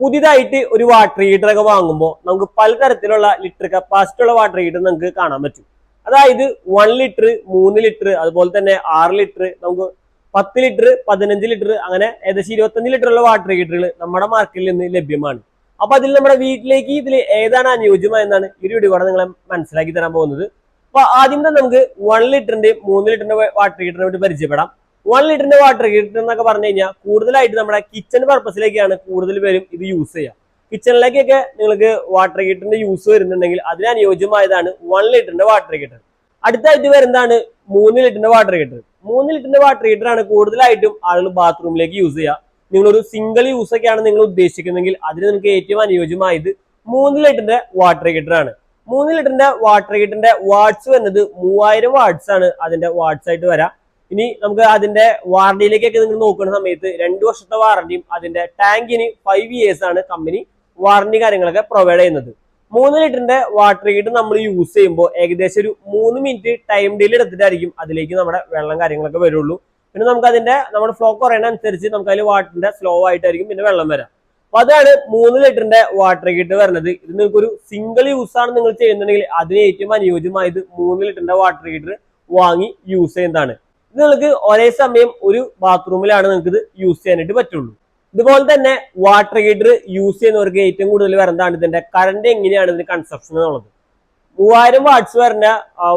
പുതിയതായിട്ട് ഒരു water heater ഒക്കെ വാങ്ങുമ്പോൾ നമുക്ക് പലതരത്തിലുള്ള ലിറ്റർ കപ്പാസിറ്റി ഉള്ള വാട്ടർ ഹീറ്റർ നമുക്ക് കാണാൻ പറ്റും. അതായത് വൺ ലിറ്റർ മൂന്ന് ലിറ്റർ അതുപോലെ തന്നെ ആറ് ലിറ്റർ നമുക്ക് പത്ത് ലിറ്റർ പതിനഞ്ച് ലിറ്റർ അങ്ങനെ ഏകദേശം ഇരുപത്തഞ്ച് ലിറ്റർ ഉള്ള വാട്ടർ ഹീറ്ററുകൾ നമ്മുടെ മാർക്കറ്റിൽ നിന്ന് ലഭ്യമാണ്. അപ്പൊ അതിൽ നമ്മുടെ വീട്ടിലേക്ക് ഇതിൽ ഏതാണ് അനുയോജ്യമായെന്നാണ് ഈ വീഡിയോ കൂടെ നിങ്ങളെ മനസ്സിലാക്കി തരാൻ പോകുന്നത്. അപ്പൊ ആദ്യം തന്നെ നമുക്ക് വൺ ലിറ്ററിന്റെ മൂന്ന് ലിറ്ററിന്റെ വാട്ടർ ഹീറ്ററിനെ പറ്റി പരിചയപ്പെടാം. വൺ ലിറ്ററിന്റെ വാട്ടർ ഹീറ്റർ എന്നൊക്കെ പറഞ്ഞു കഴിഞ്ഞാൽ കൂടുതലായിട്ട് നമ്മുടെ കിച്ചൺ പർപ്പസിലേക്കാണ് കൂടുതൽ പേരും ഇത് യൂസ് ചെയ്യുക കിച്ചണിലേക്കൊക്കെ നിങ്ങൾക്ക് വാട്ടർ ഹീറ്ററിന്റെ യൂസ് വരുന്നുണ്ടെങ്കിൽ അതിനനുയോജ്യമായതാണ് വൺ ലിറ്ററിന്റെ വാട്ടർ ഹീറ്റർ അടുത്തായിട്ട് വരുന്നതാണ് മൂന്ന് ലിറ്ററിന്റെ വാട്ടർ ഹീറ്റർ മൂന്ന് ലിറ്ററിന്റെ വാട്ടർ ഹീറ്റർ ആണ് കൂടുതലായിട്ടും ആളുകൾ ബാത്റൂമിലേക്ക് യൂസ് ചെയ്യുക നിങ്ങളൊരു സിംഗിൾ യൂസ് ഒക്കെയാണ് നിങ്ങൾ ഉദ്ദേശിക്കുന്നതെങ്കിൽ അതിന് നിങ്ങൾക്ക് ഏറ്റവും അനുയോജ്യമായത് മൂന്ന് ലിറ്ററിന്റെ വാട്ടർ ഹീറ്റർ ആണ്. മൂന്ന് ലിറ്ററിന്റെ വാട്ടർ ഹീറ്ററിന്റെ വാട്ട്സ് വരുന്നത് മൂവായിരം വാട്ട്സ് ആണ് അതിന്റെ വാട്ട്സ് ആയിട്ട് വരാം. ഇനി നമുക്ക് അതിന്റെ വാറണ്ടിയിലേക്കൊക്കെ നിങ്ങൾ നോക്കുന്ന സമയത്ത് രണ്ടു വർഷത്തെ വാറണ്ടിയും അതിന്റെ ടാങ്കിന് ഫൈവ് ഇയേഴ്സ് ആണ് കമ്പനി വാറണ്ടി കാര്യങ്ങളൊക്കെ പ്രൊവൈഡ് ചെയ്യുന്നത്. മൂന്ന് ലിറ്ററിന്റെ വാട്ടർ ഹീറ്റ് നമ്മൾ യൂസ് ചെയ്യുമ്പോൾ ഏകദേശം ഒരു മൂന്ന് മിനിറ്റ് ടൈം ഡീൽ എടുത്തിട്ടായിരിക്കും അതിലേക്ക് നമ്മുടെ വെള്ളം കാര്യങ്ങളൊക്കെ വരുള്ളൂ. പിന്നെ നമുക്ക് അതിന്റെ നമ്മുടെ ഫ്ലോ കുറയുന്ന അനുസരിച്ച് നമുക്ക് അതിൽ വാട്ടറിന്റെ സ്ലോ ആയിട്ടായിരിക്കും പിന്നെ വെള്ളം വരാം. അപ്പൊ അതാണ് മൂന്ന് ലിറ്ററിന്റെ വാട്ടർ ഹീറ്റ് വരുന്നത്. ഇത് നിങ്ങൾക്ക് ഒരു സിംഗിൾ യൂസ് ആണ് നിങ്ങൾ ചെയ്യുന്നുണ്ടെങ്കിൽ അതിന് ഏറ്റവും അനുയോജ്യമായത് മൂന്ന് ലിറ്ററിന്റെ വാട്ടർ ഹീറ്റർ വാങ്ങി യൂസ് ചെയ്യുന്നതാണ്. ഇത് നിങ്ങൾക്ക് ഒരേ സമയം ഒരു ബാത്റൂമിലാണ് നിങ്ങൾക്ക് ഇത് യൂസ് ചെയ്യാനായിട്ട് പറ്റുള്ളൂ. ഇതുപോലെ തന്നെ വാട്ടർ ഹീറ്റർ യൂസ് ചെയ്യുന്നവർക്ക് ഏറ്റവും കൂടുതൽ വരുന്നതാണ് ഇതിന്റെ കറണ്ട് എങ്ങനെയാണ് ഇതിന്റെ കൺസപ്ഷൻ എന്നുള്ളത്. മൂവായിരം വാട്ട്സ് വരുന്ന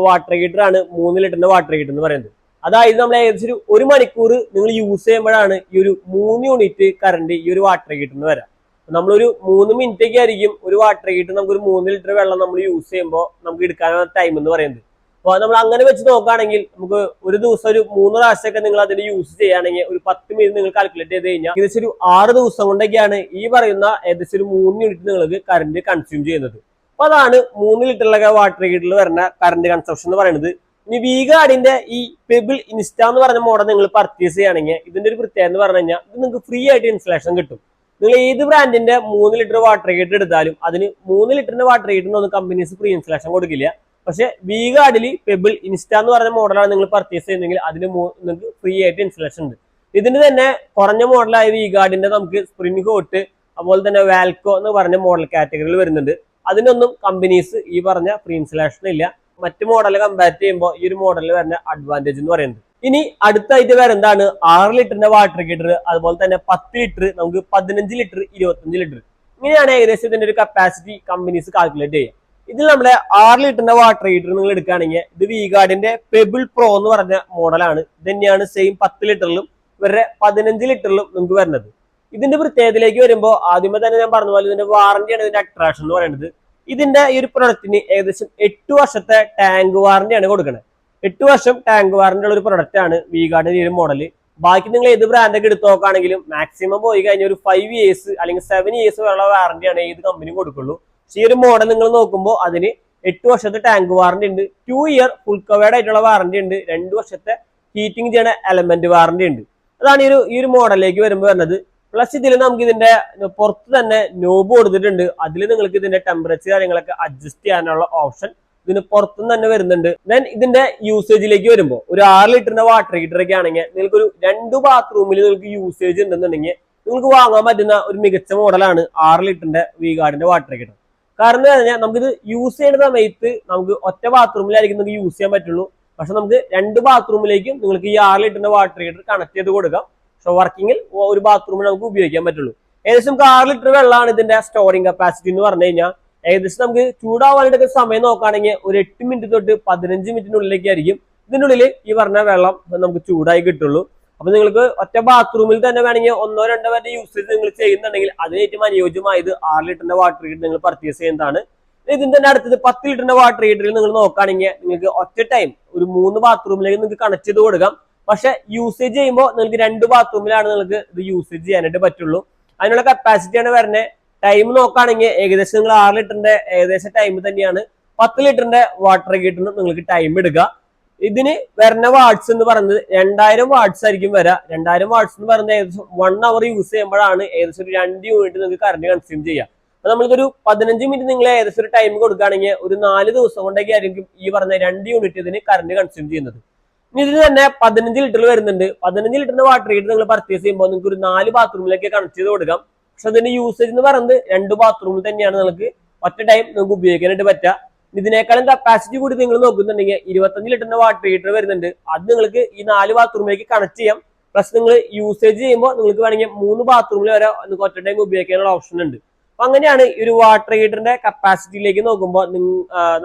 വാട്ടർ ഹീറ്റർ ആണ് മൂന്ന് ലിറ്ററിന്റെ വാട്ടർ ഹീറ്റർ എന്ന് പറയുന്നത്. അതായത് നമ്മൾ ഏകദേശം ഒരു മണിക്കൂർ നിങ്ങൾ യൂസ് ചെയ്യുമ്പോഴാണ് ഈ ഒരു മൂന്ന് യൂണിറ്റ് കറണ്ട് ഈ ഒരു വാട്ടർ ഹീറ്റർ ഹീറ്ററിന് വരാം. നമ്മളൊരു മൂന്ന് മിനിറ്റ് ഒക്കെ ആയിരിക്കും ഒരു വാട്ടർ ഹീറ്റർ നമുക്ക് ഒരു മൂന്ന് ലിറ്റർ വെള്ളം നമ്മൾ യൂസ് ചെയ്യുമ്പോൾ നമുക്ക് എടുക്കാനുള്ള ടൈം എന്ന് പറയുന്നത്. അപ്പോൾ നമ്മൾ അങ്ങനെ വെച്ച് നോക്കുകയാണെങ്കിൽ നമുക്ക് ഒരു ദിവസം ഒരു മൂന്ന് പ്രാവശ്യമൊക്കെ നിങ്ങൾ അതിന് യൂസ് ചെയ്യുകയാണെങ്കിൽ ഒരു പത്ത് മിനിറ്റ് നിങ്ങൾ കാൽക്കുലേറ്റ് ചെയ്ത് കഴിഞ്ഞാൽ ഏകദേശം ഒരു ആറ് ദിവസം കൊണ്ടൊക്കെയാണ് ഈ പറയുന്ന ഏകദേശം ഒരു മൂന്ന് യൂണിറ്റ് നിങ്ങൾക്ക് കറണ്ട് കൺസ്യൂം ചെയ്യുന്നത്. അപ്പൊ അതാണ് മൂന്ന് ലിറ്ററിലൊക്കെ വാട്ടർ ഹീറ്ററിൽ വരുന്ന കറണ്ട് കൺസപ്ഷൻ എന്ന് പറയുന്നത്. ഇനി വി ഗാർഡിന്റെ ഈ പെബിൾ ഇൻസ്റ്റ എന്ന് പറഞ്ഞ മോഡൽ നിങ്ങൾ പർച്ചേസ് ചെയ്യുകയാണെങ്കിൽ ഇതിന്റെ ഒരു പ്രത്യേകത എന്ന് പറഞ്ഞു കഴിഞ്ഞാൽ ഇത് നിങ്ങൾക്ക് ഫ്രീ ആയിട്ട് ഇൻസ്റ്റലേഷൻ കിട്ടും. നിങ്ങൾ ഏത് ബ്രാൻഡിന്റെ മൂന്ന് ലിറ്റർ വാട്ടർ ഹീറ്റർ എടുത്താലും അതിന് മൂന്ന് ലിറ്ററിന്റെ വാട്ടർ ഹീറ്ററിനൊന്നും കമ്പനീസ് ഫ്രീ ഇൻസ്റ്റലേഷൻ കൊടുക്കില്ല. പക്ഷെ വി ഗാർഡിൽ പെബിൾ ഇൻസ്റ്റ എന്ന് പറഞ്ഞ മോഡലാണ് നിങ്ങൾ പർച്ചേസ് ചെയ്യുന്നതെങ്കിൽ അതിന് നിങ്ങൾക്ക് ഫ്രീ ആയിട്ട് ഇൻസ്റ്റലേഷൻ ഉണ്ട്. ഇതിന് തന്നെ കുറഞ്ഞ മോഡലായ വി ഗാർഡിന്റെ നമുക്ക് സ്പ്രിംഗ് കോട്ട് അതുപോലെ തന്നെ വാൽക്കോ എന്ന് പറഞ്ഞ മോഡൽ കാറ്റഗറിയിൽ വരുന്നുണ്ട്. അതിനൊന്നും കമ്പനീസ് ഈ പറഞ്ഞ ഫ്രീ ഇൻസ്റ്റലേഷൻ ഇല്ല. മറ്റ് മോഡൽ കമ്പയർ ചെയ്യുമ്പോൾ ഈ ഒരു മോഡലിൽ വരുന്ന അഡ്വാന്റേജ് എന്ന് പറയുന്നത്. ഇനി അടുത്തായിട്ട് എന്താണ്? ആറ് ലിറ്ററിന്റെ വാട്ടർ ഹീറ്റർ അതുപോലെ തന്നെ പത്ത് ലിറ്റർ നമുക്ക് പതിനഞ്ച് ലിറ്റർ ഇരുപത്തഞ്ച് ലിറ്റർ. ഇങ്ങനെയാണ് ഏകദേശം ഇതിന്റെ ഒരു കപ്പാസിറ്റി കമ്പനീസ് കാൽക്കുലേറ്റ് ചെയ്യുക. ഇതിൽ നമ്മുടെ ആറ് ലിറ്ററിന്റെ വാട്ടർ ഹീറ്റർ നിങ്ങൾ എടുക്കുകയാണെങ്കിൽ ഇത് വിഗാർഡിന്റെ പെബിൾ പ്രോ എന്ന് പറഞ്ഞ മോഡലാണ് ഇത് തന്നെയാണ് സെയിം പത്ത് ലിറ്ററിലും ഇവരുടെ പതിനഞ്ച് ലിറ്ററിലും നിങ്ങൾക്ക് വരുന്നത്. ഇതിന്റെ പ്രത്യേകതയിലേക്ക് വരുമ്പോൾ ആദ്യമേ തന്നെ ഞാൻ പറഞ്ഞ പോലെ ഇതിന്റെ വാറന്റിയാണ് ഇതിന്റെ അട്രാക്ഷൻ എന്ന് പറയുന്നത്. ഇതിന്റെ ഈ ഒരു പ്രൊഡക്റ്റിന് ഏകദേശം എട്ട് വർഷത്തെ ടാങ്ക് വാറന്റിയാണ് കൊടുക്കുന്നത് എട്ട് വർഷം ടാങ്ക് വാറന്റി ഉള്ള ഒരു പ്രൊഡക്റ്റ് ആണ് വിഗാർഡിന്റെ ഈ ഒരു മോഡൽ ബാക്കി നിങ്ങൾ ഏത് ബ്രാൻഡൊക്കെ എടുത്ത് നോക്കുകയാണെങ്കിലും മാക്സിമം പോയി കഴിഞ്ഞാൽ ഒരു ഫൈവ് ഇയേഴ്സ് അല്ലെങ്കിൽ സെവൻ ഇയേഴ്സ് വരെയുള്ള വാറന്റിയാണ് ഏത് കമ്പനി കൊടുക്കുള്ളൂ. ഈ ഒരു മോഡൽ നിങ്ങൾ നോക്കുമ്പോൾ അതിന് എട്ട് വർഷത്തെ ടാങ്ക് വാറന്റി ഉണ്ട് ടു ഇയർ ഫുൾ കവേർഡ് ആയിട്ടുള്ള വാറന്റി ഉണ്ട് രണ്ട് വർഷത്തെ ഹീറ്റിംഗ് ചെയ്യണ എലമെന്റ് വാറന്റി ഉണ്ട്. അതാണ് ഈ ഒരു ഈ ഒരു മോഡലിലേക്ക് വരുമ്പോൾ വരുന്നത്. പ്ലസ് ഇതിൽ നമുക്ക് ഇതിന്റെ പുറത്ത് തന്നെ നോബ് കൊടുത്തിട്ടുണ്ട്. അതിൽ നിങ്ങൾക്ക് ഇതിന്റെ ടെമ്പറേച്ചർ കാര്യങ്ങളൊക്കെ അഡ്ജസ്റ്റ് ചെയ്യാനുള്ള ഓപ്ഷൻ ഇതിന് പുറത്തുനിന്ന് തന്നെ വരുന്നുണ്ട്. ദെൻ ഇതിന്റെ യൂസേജിലേക്ക് വരുമ്പോൾ ഒരു ആറ് ലിറ്ററിന്റെ വാട്ടർ ഹീറ്റർ ഒക്കെ ആണെങ്കിൽ നിങ്ങൾക്ക് ഒരു രണ്ട് ബാത്റൂമിൽ നിങ്ങൾക്ക് യൂസേജ് ഉണ്ടെന്നുണ്ടെങ്കിൽ നിങ്ങൾക്ക് വാങ്ങാൻ പറ്റുന്ന ഒരു മികച്ച മോഡലാണ് ആറ് ലിറ്ററിന്റെ വീഗാർഡിന്റെ വാട്ടർ ഹീറ്റർ കാരണം എന്ന് പറഞ്ഞാൽ നമുക്കിത് യൂസ് ചെയ്യുന്ന സമയത്ത് നമുക്ക് ഒറ്റ ബാത്റൂമിലായിരിക്കും നിങ്ങൾക്ക് യൂസ് ചെയ്യാൻ പറ്റുള്ളൂ. പക്ഷെ നമുക്ക് രണ്ട് ബാത്റൂമിലേക്കും നിങ്ങൾക്ക് ഈ ആറ് ലിറ്ററിന്റെ വാട്ടർ ഹീറ്റർ കണക്ട് ചെയ്ത് കൊടുക്കാം. പക്ഷെ വർക്കിങ്ങിൽ ഒരു ബാത്റൂമിൽ നമുക്ക് ഉപയോഗിക്കാൻ പറ്റുള്ളൂ. ഏകദേശം നമുക്ക് ആറ് ലിറ്റർ വെള്ളമാണ് ഇതിന്റെ സ്റ്റോറിംഗ് കപ്പാസിറ്റി എന്ന് പറഞ്ഞു കഴിഞ്ഞാൽ ഏകദേശം നമുക്ക് ചൂടാവാനായിട്ടൊക്കെ സമയം നോക്കുകയാണെങ്കിൽ ഒരു എട്ട് മിനിറ്റ് തൊട്ട് പതിനഞ്ച് മിനിറ്റിനുള്ളിലേക്ക് ആയിരിക്കും ഇതിനുള്ളിൽ ഈ പറഞ്ഞ വെള്ളം നമുക്ക് ചൂടായി കിട്ടുള്ളൂ. അപ്പൊ നിങ്ങൾക്ക് ഒറ്റ ബാത്റൂമിൽ തന്നെ വേണമെങ്കിൽ ഒന്നോ രണ്ടോ പേരുടെ യൂസേജ് നിങ്ങൾ ചെയ്യുന്നുണ്ടെങ്കിൽ അതിന് ഏറ്റവും അനുയോജ്യമായത് ആറ് ലിറ്ററിന്റെ വാട്ടർ ഹീറ്റർ നിങ്ങൾ പർച്ചേസ് ചെയ്യുന്നതാണ്. ഇതിന്റെ തന്നെ അടുത്തത് പത്ത് ലിറ്ററിന്റെ വാട്ടർ ഹീറ്ററിൽ നിങ്ങൾ നോക്കുകയാണെങ്കിൽ നിങ്ങൾക്ക് ഒറ്റ ടൈം ഒരു മൂന്ന് ബാത്റൂമിലേക്ക് നിങ്ങൾക്ക് കണക്ട് ചെയ്ത് കൊടുക്കാം. പക്ഷെ യൂസേജ് ചെയ്യുമ്പോൾ നിങ്ങൾക്ക് രണ്ട് ബാത്റൂമിലാണ് നിങ്ങൾക്ക് ഇത് യൂസേജ് ചെയ്യാനായിട്ട് പറ്റുള്ളൂ. അതിനുള്ള കപ്പാസിറ്റിയാണ് വരുന്നത് ടൈം നോക്കുകയാണെങ്കിൽ ഏകദേശം നിങ്ങൾ ആറ് ലിറ്ററിന്റെ ഏകദേശം ടൈം തന്നെയാണ്. പത്ത് ലിറ്ററിന്റെ വാട്ടർ ഹീറ്ററിന് നിങ്ങൾക്ക് ടൈം എടുക്കുക ഇതിന് വരുന്ന വാട്ട്സ് എന്ന് പറയുന്നത് രണ്ടായിരം വാട്ട്സ് ആയിരിക്കും വരിക രണ്ടായിരം വാട്ട്സ് എന്ന് പറയുന്നത് ഏകദേശം വൺ അവർ യൂസ് ചെയ്യുമ്പോഴാണ് ഏകദേശം ഒരു രണ്ട് യൂണിറ്റ് നിങ്ങൾക്ക് കറണ്ട് കൺസ്യൂം ചെയ്യാം. അപ്പൊ നമ്മൾക്കൊരു പതിനഞ്ച് മിനിറ്റ് നിങ്ങൾ ഏകദേശം ഒരു ടൈം കൊടുക്കുകയാണെങ്കിൽ ഒരു നാല് ദിവസം കൊണ്ടൊക്കെ ആയിരിക്കും ഈ പറഞ്ഞ രണ്ട് യൂണിറ്റ് ഇതിന് കറണ്ട് കൺസ്യൂം ചെയ്യുന്നത്. ഇനി ഇതിന് തന്നെ പതിനഞ്ച് ലിറ്റർ വരുന്നുണ്ട്. പതിനഞ്ച് ലിറ്ററിന്റെ വാട്ടർ ഹീറ്റർ നിങ്ങൾ പർച്ചേസ് ചെയ്യുമ്പോൾ നിങ്ങൾക്ക് ഒരു നാല് ബാത്റൂമിലേക്ക് കണക്ട് ചെയ്ത് കൊടുക്കാം. പക്ഷെ അതിന്റെ യൂസേജ് എന്ന് പറയുന്നത് രണ്ട് ബാത്റൂമിൽ തന്നെയാണ് നിങ്ങൾക്ക് ഒറ്റ ടൈം നിങ്ങൾക്ക് ഉപയോഗിക്കാനായിട്ട് പറ്റുക. ഇതിനേക്കാളും കപ്പാസിറ്റി കൂടി നിങ്ങൾ നോക്കുന്നുണ്ടെങ്കിൽ ഇരുപത്തഞ്ച് ലിറ്ററിന്റെ വാട്ടർ ഹീറ്റർ വരുന്നുണ്ട്. അത് നിങ്ങൾക്ക് ഈ നാല് ബാത്റൂമിലേക്ക് കണക്ട് ചെയ്യാം. പ്ലസ് നിങ്ങൾ യൂസേജ് ചെയ്യുമ്പോൾ നിങ്ങൾക്ക് വേണമെങ്കിൽ മൂന്ന് ബാത്റൂമിൽ വരെ ഒറ്റ ടൈം ഉപയോഗിക്കാനുള്ള ഓപ്ഷൻ ഉണ്ട്. അപ്പൊ അങ്ങനെയാണ് ഈ ഒരു വാട്ടർ ഹീറ്ററിന്റെ കപ്പാസിറ്റിയിലേക്ക് നോക്കുമ്പോൾ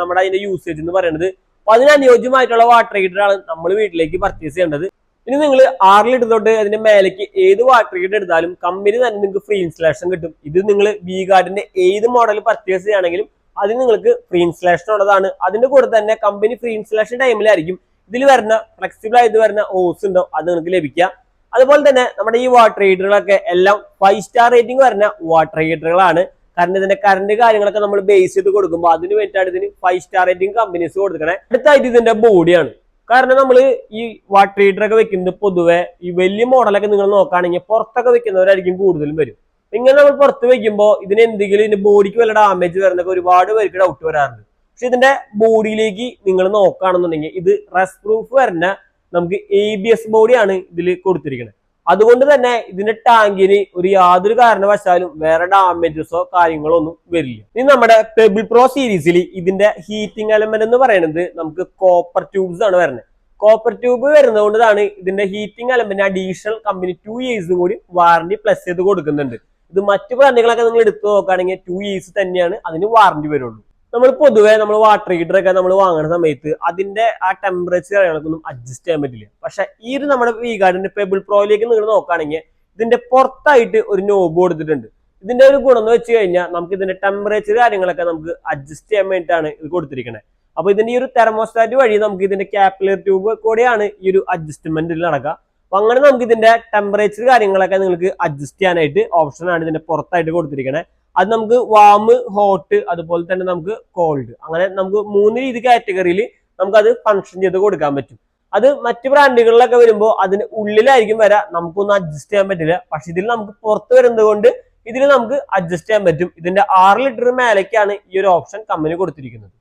നമ്മുടെ അതിന്റെ യൂസേജ് എന്ന് പറയുന്നത്. അപ്പൊ അതിനനുയോജ്യമായിട്ടുള്ള വാട്ടർ ഹീറ്ററാണ് നമ്മൾ വീട്ടിലേക്ക് പർച്ചേസ് ചെയ്യേണ്ടത്. ഇനി നിങ്ങൾ ആറ് ലിറ്റർ തൊട്ട് അതിന്റെ മേലേക്ക് ഏത് വാട്ടർ ഹീറ്റർ എടുത്താലും കമ്പനി തന്നെ നിങ്ങൾക്ക് ഫ്രീ ഇൻസ്റ്റലേഷൻ കിട്ടും. ഇത് നിങ്ങൾ വി ഗാർഡിന്റെ ഏത് മോഡൽ പർച്ചേസ് ചെയ്യുകയാണെങ്കിലും അതിന് നിങ്ങൾക്ക് ഫ്രീ ഇൻസ്റ്റലേഷൻ ഉള്ളതാണ്. അതിന്റെ കൂടെ തന്നെ കമ്പനി ഫ്രീ ഇൻസ്റ്റലേഷൻ ടൈമിലായിരിക്കും ഇതിൽ വരുന്ന ഫ്ലെക്സിബിൾ ആയിട്ട് വരുന്ന ഓസ് ഉണ്ടോ അത് നിങ്ങൾക്ക് ലഭിക്കുക. അതുപോലെ തന്നെ നമ്മുടെ ഈ വാട്ടർ ഹീറ്ററുകളൊക്കെ എല്ലാം ഫൈവ് സ്റ്റാർ റേറ്റിംഗ് വരുന്ന വാട്ടർ ഹീറ്ററുകളാണ് കാരണം ഇതിന്റെ കറണ്ട് കാര്യങ്ങളൊക്കെ നമ്മൾ ബേസ് ചെയ്ത് കൊടുക്കുമ്പോൾ അതിന് വേണ്ടിയിട്ടാണ് ഇതിന് ഫൈവ് സ്റ്റാർ റേറ്റിംഗ് കമ്പനീസ് കൊടുക്കണേ. അടുത്തായിട്ട് ഇതിന്റെ ബോഡിയാണ് കാരണം നമ്മൾ ഈ വാട്ടർ ഹീറ്ററൊക്കെ വെക്കുന്നത് പൊതുവെ ഈ വലിയ മോഡലൊക്കെ നിങ്ങൾ നോക്കുകയാണെങ്കിൽ പുറത്തൊക്കെ വെക്കുന്നവരായിരിക്കും കൂടുതലും വരും. ഇങ്ങനെ നമ്മൾ പുറത്ത് വയ്ക്കുമ്പോൾ ഇതിന് എന്തെങ്കിലും ഇതിന്റെ ബോഡിക്ക് വല്ല ഡാമേജ് വരുന്നൊക്കെ ഒരുപാട് പേർക്ക് ഡൗട്ട് വരാറുണ്ട്. പക്ഷെ ഇതിന്റെ ബോഡിയിലേക്ക് നിങ്ങൾ നോക്കുകയാണെന്നുണ്ടെങ്കിൽ ഇത് റെസ് പ്രൂഫ് വരുന്ന നമുക്ക് എ ബി എസ് ബോഡിയാണ് ഇതിൽ കൊടുത്തിരിക്കുന്നത്. അതുകൊണ്ട് തന്നെ ഇതിന്റെ ടാങ്കിന് ഒരു യാതൊരു കാരണവശാലും വേറെ ഡാമേജസോ കാര്യങ്ങളോ ഒന്നും വരില്ല. ഇനി നമ്മുടെ പെബിൾ പ്രോ സീരീസിൽ ഇതിന്റെ ഹീറ്റിംഗ് എലമെന്റ് എന്ന് പറയുന്നത് നമുക്ക് കോപ്പർ ട്യൂബ്സ് ആണ് വരുന്നത്. കോപ്പർ ട്യൂബ് വരുന്നതുകൊണ്ടാണ് ഇതിന്റെ heating element additional company two ഇയേഴ്സും കൂടി വാറന്റി പ്ലസ് ചെയ്ത് കൊടുക്കുന്നുണ്ട്. ഇത് മറ്റു ബ്രാൻഡുകളൊക്കെ നിങ്ങൾ എടുത്തു നോക്കുകയാണെങ്കിൽ ടു ഇയേഴ്സ് തന്നെയാണ് അതിന് വാറന്റി വരുള്ളൂ. നമ്മൾ പൊതുവെ നമ്മൾ വാട്ടർ ഹീറ്റർ ഒക്കെ നമ്മൾ വാങ്ങുന്ന സമയത്ത് അതിന്റെ ആ ടെമ്പറേച്ചർ കാര്യങ്ങൾക്കൊന്നും അഡ്ജസ്റ്റ് ചെയ്യാൻ പറ്റില്ല. പക്ഷെ ഈ ഒരു നമ്മുടെ വി ഗാർഡിന്റെ പെബിൾ പ്രോയിലേക്ക് നിങ്ങൾ നോക്കുകയാണെങ്കിൽ ഇതിന്റെ പുറത്തായിട്ട് ഒരു നോബ് കൊടുത്തിട്ടുണ്ട്. ഇതിന്റെ ഒരു ഗുണം എന്ന് വെച്ച് കഴിഞ്ഞാൽ നമുക്ക് ഇതിന്റെ ടെമ്പറേച്ചർ കാര്യങ്ങളൊക്കെ നമുക്ക് അഡ്ജസ്റ്റ് ചെയ്യാൻ വേണ്ടിയിട്ടാണ് ഇത് കൊടുത്തിരിക്കുന്നത് അപ്പൊ ഇതിന്റെ ഈ ഒരു തെർമോസ്റ്റാറ്റ് വഴി നമുക്ക് ഇതിന്റെ ക്യാപ്പിലർ ട്യൂബ് കൂടെയാണ് ഈ ഒരു അഡ്ജസ്റ്റ്മെന്റിൽ നടക്കുക. അപ്പൊ അങ്ങനെ നമുക്ക് ഇതിന്റെ ടെമ്പറേച്ചർ കാര്യങ്ങളൊക്കെ നിങ്ങൾക്ക് അഡ്ജസ്റ്റ് ചെയ്യാനായിട്ട് ഓപ്ഷനാണ് ഇതിന്റെ പുറത്തായിട്ട് കൊടുത്തിരിക്കുന്നത് അത് നമുക്ക് വാം ഹോട്ട് അതുപോലെ തന്നെ നമുക്ക് കോൾഡ് അങ്ങനെ നമുക്ക് മൂന്ന് രീതി കാറ്റഗറിയിൽ നമുക്ക് അത് ഫങ്ഷൻ ചെയ്ത് കൊടുക്കാൻ പറ്റും. അത് മറ്റു ബ്രാൻഡുകളിലൊക്കെ വരുമ്പോൾ അതിന് ഉള്ളിലായിരിക്കും വരാം. നമുക്കൊന്നും അഡ്ജസ്റ്റ് ചെയ്യാൻ പറ്റില്ല. പക്ഷെ ഇതിൽ നമുക്ക് പുറത്ത് വരുന്നത് കൊണ്ട് ഇതിൽ നമുക്ക് അഡ്ജസ്റ്റ് ചെയ്യാൻ പറ്റും. ഇതിന്റെ ആറ് ലിറ്റർ മേലേക്കാണ് ഈ ഒരു ഓപ്ഷൻ കമ്പനി കൊടുത്തിരിക്കുന്നത്.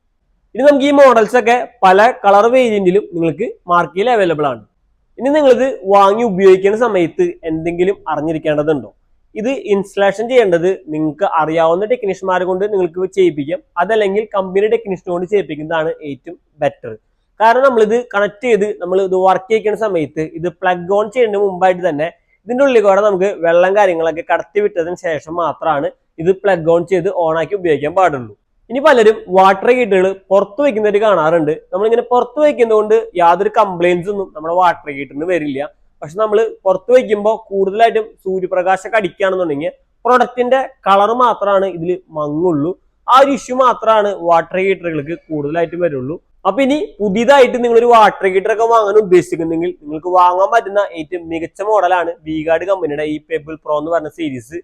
ഇനി നമുക്ക് ഈ മോഡൽസ് ഒക്കെ പല കളർ വേരിയന്റിലും നിങ്ങൾക്ക് മാർക്കറ്റിൽ അവൈലബിൾ ആണ്. ഇനി നിങ്ങളിത് വാങ്ങി ഉപയോഗിക്കുന്ന സമയത്ത് എന്തെങ്കിലും അറിഞ്ഞിരിക്കേണ്ടതുണ്ടോ? ഇത് ഇൻസ്റ്റലേഷൻ ചെയ്യേണ്ടത് നിങ്ങൾക്ക് അറിയാവുന്ന ടെക്നീഷ്യന്മാരെ കൊണ്ട് നിങ്ങൾക്ക് ചെയ്യിപ്പിക്കാം. അതല്ലെങ്കിൽ കമ്പനി ടെക്നീഷ്യൻ കൊണ്ട് ചെയ്യിപ്പിക്കുന്നതാണ് ഏറ്റവും ബെറ്റർ കാരണം നമ്മളിത് കണക്ട് ചെയ്ത് നമ്മൾ ഇത് വർക്ക് ചെയ്യിക്കുന്ന സമയത്ത് ഇത് പ്ലഗ് ഓൺ ചെയ്യുന്നതിന് മുമ്പായിട്ട് തന്നെ ഇതിന്റെ ഉള്ളിൽ കൂടെ നമുക്ക് വെള്ളം കാര്യങ്ങളൊക്കെ കടത്തി വിട്ടതിന് ശേഷം മാത്രമാണ് ഇത് പ്ലഗ് ഓൺ ചെയ്ത് ഓണാക്കി ഉപയോഗിക്കാൻ പാടുള്ളൂ. ഇനി പലരും വാട്ടർ ഹീറ്ററുകൾ പുറത്ത് വയ്ക്കുന്നവർ കാണാറുണ്ട്. നമ്മളിങ്ങനെ പുറത്ത് വെക്കുന്നതുകൊണ്ട് യാതൊരു കംപ്ലൈൻസ് ഒന്നും നമ്മുടെ വാട്ടർ ഹീറ്ററിന് വരില്ല. പക്ഷെ നമ്മൾ പുറത്ത് വയ്ക്കുമ്പോൾ കൂടുതലായിട്ടും സൂര്യപ്രകാശം അടിക്കുകയാണെന്നുണ്ടെങ്കിൽ പ്രൊഡക്റ്റിന്റെ കളർ മാത്രമാണ് ഇതിൽ മങ്ങുള്ളൂ. ആ ഒരു ഇഷ്യൂ മാത്രമാണ് വാട്ടർ ഹീറ്ററുകൾക്ക് കൂടുതലായിട്ട് വരുള്ളൂ. അപ്പൊ ഇനി പുതിയതായിട്ട് നിങ്ങൾ ഒരു വാട്ടർ ഹീറ്റർ ഒക്കെ വാങ്ങാൻ ഉദ്ദേശിക്കുന്നെങ്കിൽ നിങ്ങൾക്ക് വാങ്ങാൻ പറ്റുന്ന ഏറ്റവും മികച്ച മോഡലാണ് വീഗാർഡ് കമ്പനിയുടെ ഈ പെബിൾ പ്രോ എന്ന് പറഞ്ഞ സീരീസ്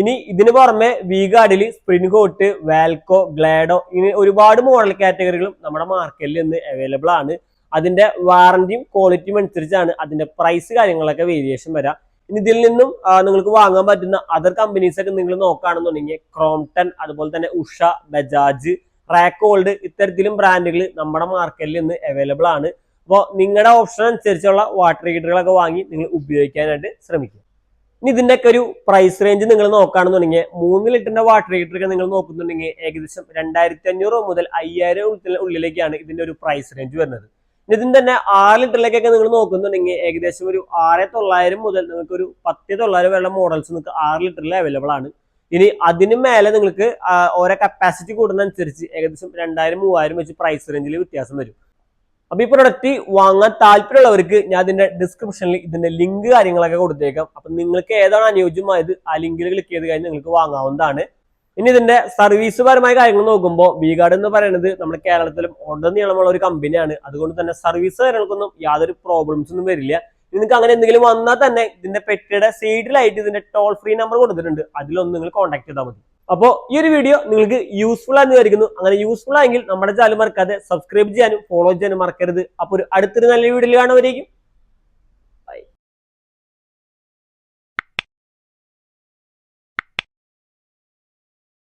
ഇനി ഇതിന് പുറമെ വീഗാർഡിൽ സ്പ്രിൻ കോട്ട് വാൽക്കോ ഗ്ലാഡോ ഇനി ഒരുപാട് മോഡൽ കാറ്റഗറികളും നമ്മുടെ മാർക്കറ്റിൽ ഇന്ന് അവൈലബിൾ ആണ്. അതിന്റെ വാറന്റിയും ക്വാളിറ്റിയും അനുസരിച്ചാണ് അതിന്റെ പ്രൈസ് കാര്യങ്ങളൊക്കെ വേരിയേഷൻ വരാം. ഇനി ഇതിൽ നിന്നും നിങ്ങൾക്ക് വാങ്ങാൻ പറ്റുന്ന അതർ കമ്പനീസ് ഒക്കെ നിങ്ങൾ നോക്കുകയാണെന്നുണ്ടെങ്കിൽ ക്രോംടൺ അതുപോലെ തന്നെ ഉഷ ബജാജ് റാക്കോൾഡ് ഇത്തരത്തിലും ബ്രാൻഡുകൾ നമ്മുടെ മാർക്കറ്റിൽ ഇന്ന് അവൈലബിൾ ആണ്. അപ്പോൾ നിങ്ങളുടെ ഓപ്ഷൻ അനുസരിച്ചുള്ള വാട്ടർ ഹീറ്ററുകളൊക്കെ വാങ്ങി നിങ്ങൾ ഉപയോഗിക്കാനായിട്ട് ശ്രമിക്കുക. ഇനി ഇതിന്റെ ഒക്കെ ഒരു പ്രൈസ് റേഞ്ച് നിങ്ങൾ നോക്കുകയാണെന്നുണ്ടെങ്കിൽ മൂന്ന് ലിറ്ററിന്റെ വാട്ടർ ഹീറ്റർ ഒക്കെ നിങ്ങൾ നോക്കുന്നുണ്ടെങ്കിൽ ഏകദേശം രണ്ടായിരത്തി അഞ്ഞൂറ് മുതൽ അയ്യായിരം ഉള്ളിലേക്കാണ് ഇതിന്റെ ഒരു പ്രൈസ് റേഞ്ച് വരുന്നത്. ഇനി ഇതിന്റെ തന്നെ ആറ് ലിറ്ററിലേക്കൊക്കെ നിങ്ങൾ നോക്കുന്നുണ്ടെങ്കിൽ ഏകദേശം ഒരു ആറ് തൊള്ളായിരം മുതൽ നിങ്ങൾക്ക് ഒരു പത്ത് തൊള്ളായിരം വരെയുള്ള മോഡൽസ് നിങ്ങൾക്ക് ആറ് ലിറ്ററിൽ അവൈലബിൾ ആണ്. ഇനി അതിന് മേലെ നിങ്ങൾക്ക് ഓരോ കപ്പാസിറ്റി കൂടുന്നതനുസരിച്ച് ഏകദേശം രണ്ടായിരം മൂവായിരം വെച്ച് പ്രൈസ് റേഞ്ചിൽ വ്യത്യാസം വരും. അപ്പൊ ഈ പ്രൊഡക്റ്റ് വാങ്ങാൻ താല്പര്യമുള്ളവർക്ക് ഞാൻ ഇതിന്റെ ഡിസ്ക്രിപ്ഷനിൽ ഇതിന്റെ ലിങ്ക് കാര്യങ്ങളൊക്കെ കൊടുത്തേക്കാം. അപ്പൊ നിങ്ങൾക്ക് ഏതാണ് അനുയോജ്യമായത് ആ ലിങ്കിൽ ക്ലിക്ക് ചെയ്ത് കഴിഞ്ഞാൽ നിങ്ങൾക്ക് വാങ്ങാവുന്നതാണ്. ഇനി ഇതിന്റെ സർവീസ് പരമായ കാര്യങ്ങൾ നോക്കുമ്പോൾ ബീഗാർഡ് എന്ന് പറയുന്നത് നമ്മുടെ കേരളത്തിലും ഉടനീളമുള്ള ഒരു കമ്പനിയാണ് അതുകൊണ്ട് തന്നെ സർവീസ് കാര്യങ്ങൾക്കൊന്നും യാതൊരു പ്രോബ്ലംസ് ഒന്നും വരില്ല. നിങ്ങൾക്ക് അങ്ങനെ എന്തെങ്കിലും വന്നാൽ തന്നെ ഇതിന്റെ പെട്ടിയുടെ സൈഡിലായിട്ട് ഇതിന്റെ ടോൾ ഫ്രീ നമ്പർ കൊടുത്തിട്ടുണ്ട്. അതിലൊന്ന് നിങ്ങൾ കോൺടാക്ട് ചെയ്താൽ മതി. അപ്പോൾ ഈ ഒരു വീഡിയോ നിങ്ങൾക്ക് യൂസ്ഫുൾ ആണെന്ന് വിചാരിക്കുന്നു. അങ്ങനെ യൂസ്ഫുൾ ആയെങ്കിൽ നമ്മുടെ ചാനൽ മറക്കാതെ സബ്സ്ക്രൈബ് ചെയ്യാനും ഫോളോ ചെയ്യാനും മറക്കരുത്. അപ്പോൾ ഒരു അടുത്തൊരു നല്ല വീഡിയോയിൽ കാണുമായിരിക്കും